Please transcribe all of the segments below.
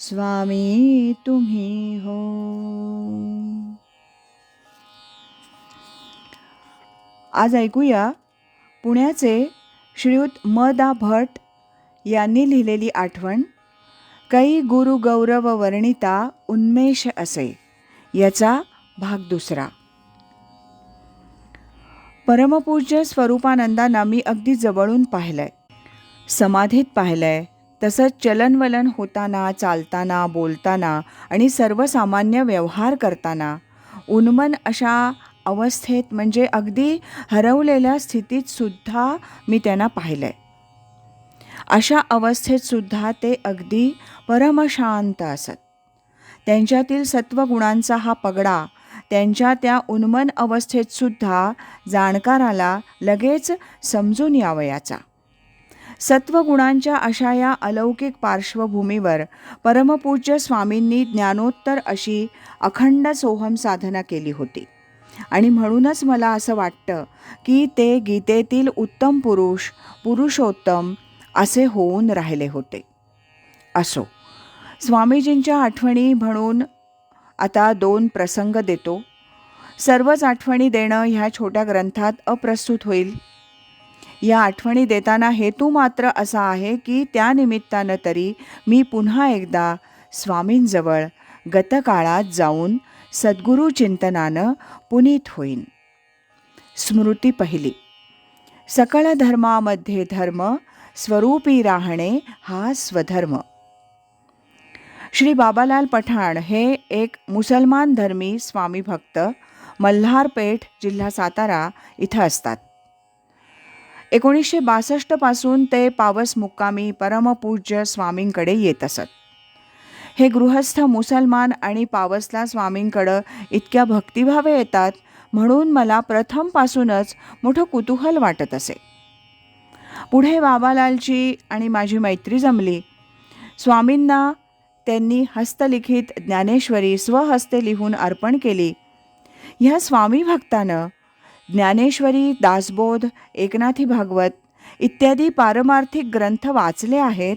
स्वामी तुम्ही हो. आज ऐकूया पुण्याचे श्रीयुत म दा भट यांनी लिहिलेली आठवण कै गुरु गौरव वर्णिता उन्मेष असे याचा भाग दुसरा. परमपूज्य स्वरूपानंदांना मी अगदी जवळून पाहिलंय समाधीत पाहिलंय तसंच चलनवलन होताना चालताना बोलताना आणि सर्वसामान्य व्यवहार करताना. उन्मन अशा अवस्थेत म्हणजे अगदी हरवलेल्या स्थितीतसुद्धा मी त्यांना पाहिलं आहे अशा अवस्थेतसुद्धा ते अगदी परमशांत असत. त्यांच्यातील सत्वगुणांचा हा पगडा त्यांच्या त्या उन्मन अवस्थेतसुद्धा जाणकाराला लगेच समजून यावयाचा. सत्वगुणांच्या अशा या अलौकिक पार्श्वभूमीवर परमपूज्य स्वामींनी ज्ञानोत्तर अशी अखंड सोहम साधना केली होती. आणि म्हणूनच मला असं वाटतं की ते गीतेतील उत्तम पुरुष पुरुषोत्तम असे होऊन राहिले होते. असो स्वामीजींच्या आठवणी म्हणून आता दोन प्रसंग देतो. सर्वच आठवणी देणं ह्या छोट्या ग्रंथात अप्रस्तुत होईल. या आठवणी देताना हेतू मात्र असा आहे की त्यानिमित्तानं तरी मी पुन्हा एकदा स्वामींजवळ गतकाळात जाऊन सद्गुरू चिंतनानं पुनीत होईन. स्मृती पहिली. सकळ धर्मामध्ये धर्म स्वरूपी राहणे हा स्वधर्म. श्री बाबालाल पठाण हे एक मुसलमान धर्मी स्वामी भक्त मल्हारपेठ जिल्हा सातारा इथं असतात. एकोणीसशे बासष्टपासून ते पावस मुक्कामी परमपूज्य स्वामींकडे येत असत. हे गृहस्थ मुसलमान आणि पावसला स्वामींकडं इतक्या भक्तिभावे येतात म्हणून मला प्रथमपासूनच मोठं कुतूहल वाटत असे. पुढे बाबालालची आणि माझी मैत्री जमली. स्वामींना त्यांनी हस्तलिखित ज्ञानेश्वरी स्वहस्ते लिहून अर्पण केली. ह्या स्वामी भक्तानं ज्ञानेश्वरी दासबोध एकनाथी भागवत इत्यादी पारमार्थिक ग्रंथ वाचले आहेत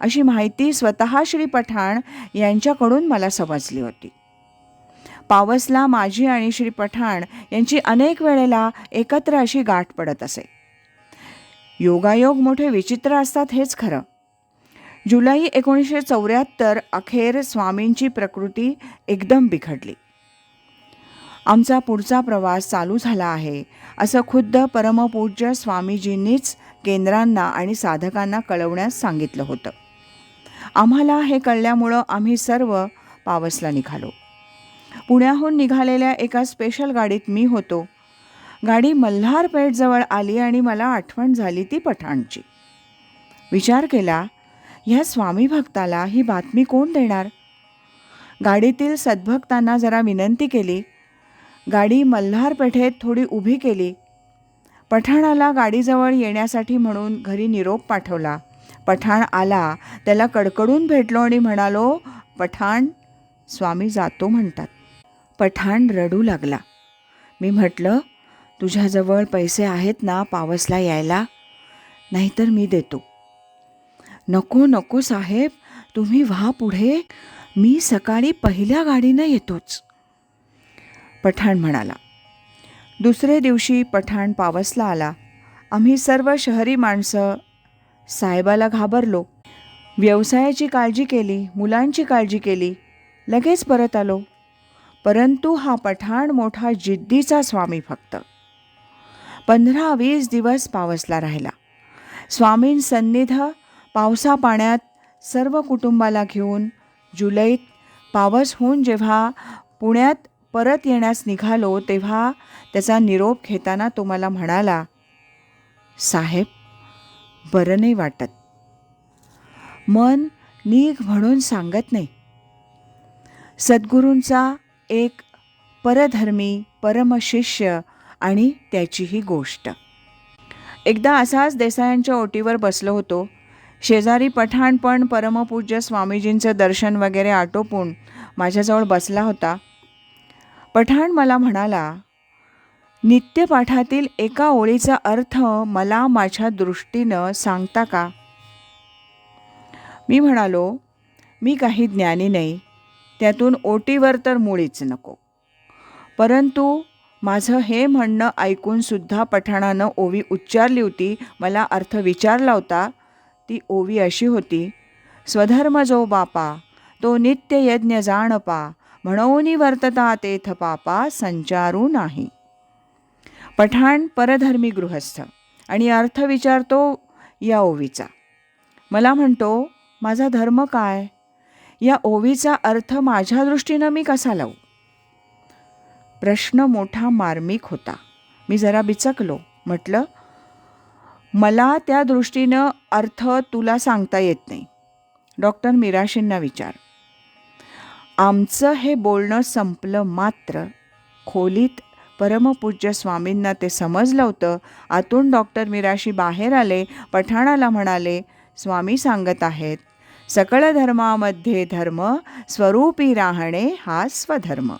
अशी माहिती स्वतः श्री पठाण यांच्याकडून मला समजली होती. पावसला माझी आणि श्री पठाण यांची अनेक वेळेला एकत्र अशी गाठ पडत असे. योगायोग मोठे विचित्र असतात हेच खरं. जुलै एकोणीसशे चौऱ्याहत्तर अखेर स्वामींची प्रकृती एकदम बिघडली. आमचा पुढचा प्रवास चालू झाला आहे. असं खुद्द परमपूज्य स्वामीजींनीच केंद्रांना आणि साधकांना कळवण्यास सांगितलं होतं. आम्हाला हे कळल्यामुळं आम्ही सर्व पावसला निघालो. पुण्याहून निघालेल्या एका स्पेशल गाडीत मी होतो. गाडी मल्हारपेठजवळ आली आणि मला आठवण झाली ती पठाणची. विचार केला ह्या स्वामी भक्ताला ही बातमी कोण देणार? गाडीतील सद्भक्तांना जरा विनंती केली गाडी मल्हारपेठेत थोडी उभी केली. पठाणाला गाडीजवळ येण्यासाठी म्हणून घरी निरोप पाठवला. पठाण आला त्याला कडकडून भेटलो आणि म्हणालो पठाण स्वामी जातो म्हणतात. पठाण रडू लागला. मी म्हटलं तुझ्याजवळ पैसे आहेत ना पावसला यायला? नाहीतर मी देतो. नको नको साहेब तुम्ही व्हा पुढे. मी सकाळी पहिल्या गाडीनं येतोच. पठाण म्हणाला. दुसरे दिवशी पठाण पावसला आला. आम्ही सर्व शहरी माणसं साहेबाला घाबरलो. व्यवसायाची काळजी केली मुलांची काळजी केली लगेच परत आलो. परंतु हा पठाण मोठा जिद्दीचा स्वामी फक्त. पंधरा वीस दिवस पावसला राहिला. स्वामीं सन्निध पावसा पाण्यात सर्व कुटुंबाला घेऊन जुलैत पावस होऊन जेव्हा पुण्यात परत येण्यास निघालो तेव्हा त्याचा निरोप घेताना तो मला म्हणाला साहेब बरं नाही वाटत. मन निघ म्हणून सांगत नाही. सद्गुरूंचा एक परधर्मी परमशिष्य आणि त्याची ही गोष्ट. एकदा असाच देसायांच्या ओटीवर बसलो होतो. शेजारी पठाण पण परमपूज्य स्वामीजींचं दर्शन वगैरे आटोपून माझ्याजवळ बसला होता. पठाण मला म्हणाला नित्यपाठातील एका ओळीचा अर्थ मला माझ्या दृष्टीनं सांगता का? मी म्हणालो मी काही ज्ञानी नाही त्यातून ओटीवर तर मुळीच नको. परंतु माझं हे म्हणणं ऐकूनसुद्धा पठाणानं ओवी उच्चारली होती मला अर्थ विचारला होता. ती ओवी अशी होती स्वधर्म जो बापा तो नित्य यज्ञ जाणपा म्हणून वर्तता तेथ पापा संचारू नाही. पठाण परधर्मी गृहस्थ. आणि अर्थ विचारतो या ओवीचा. मला म्हणतो माझा धर्म काय? या ओवीचा अर्थ माझ्या दृष्टीनं मी कसा लावू? प्रश्न मोठा मार्मिक होता. मी जरा बिचकलो. म्हटलं मला त्या दृष्टीनं अर्थ तुला सांगता येत नाही. डॉक्टर मिराशींना विचार. आमचं हे बोलणं संपलं मात्र. खोलीत परमपूज्य स्वामींना ते समजलं होतं. आतून डॉक्टर मिराशी बाहेर आले पठाणाला म्हणाले स्वामी सांगत आहेत सकळ धर्मामध्ये धर्म स्वरूपी राहणे हा स्वधर्म.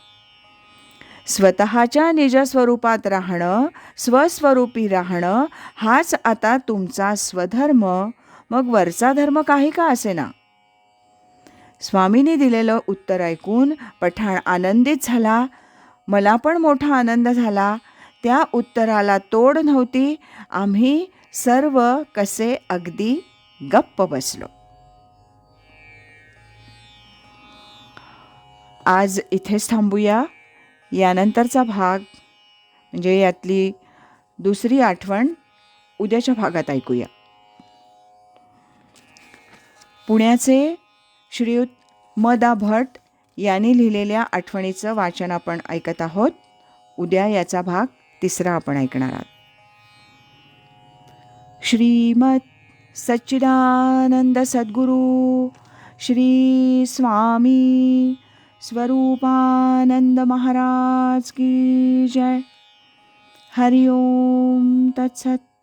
स्वतःच्या निजस्वरूपात राहणं स्वस्वरूपी राहणं हाच आता तुमचा स्वधर्म. मग वरचा धर्म काही का असेना? स्वामींनी दिलेलं उत्तर ऐकून पठाण आनंदित झाला. मला पण मोठा आनंद झाला. त्या उत्तराला तोड नव्हती. आम्ही सर्व कसे अगदी गप्प बसलो. आज इथेच थांबूया. यानंतरचा भाग म्हणजे यातली दुसरी आठवण उद्याच्या भागात ऐकूया. पुण्याचे श्रीयुत मदा भट यांनी लिहिलेल्या आठवणीचं वाचन आपण ऐकत आहोत. उद्या याचा भाग तिसरा आपण ऐकणार आहोत. श्रीमत सच्चिदानंद सद्गुरू श्री स्वामी स्वरूपानंद महाराज की जय. हरिओम तत्सत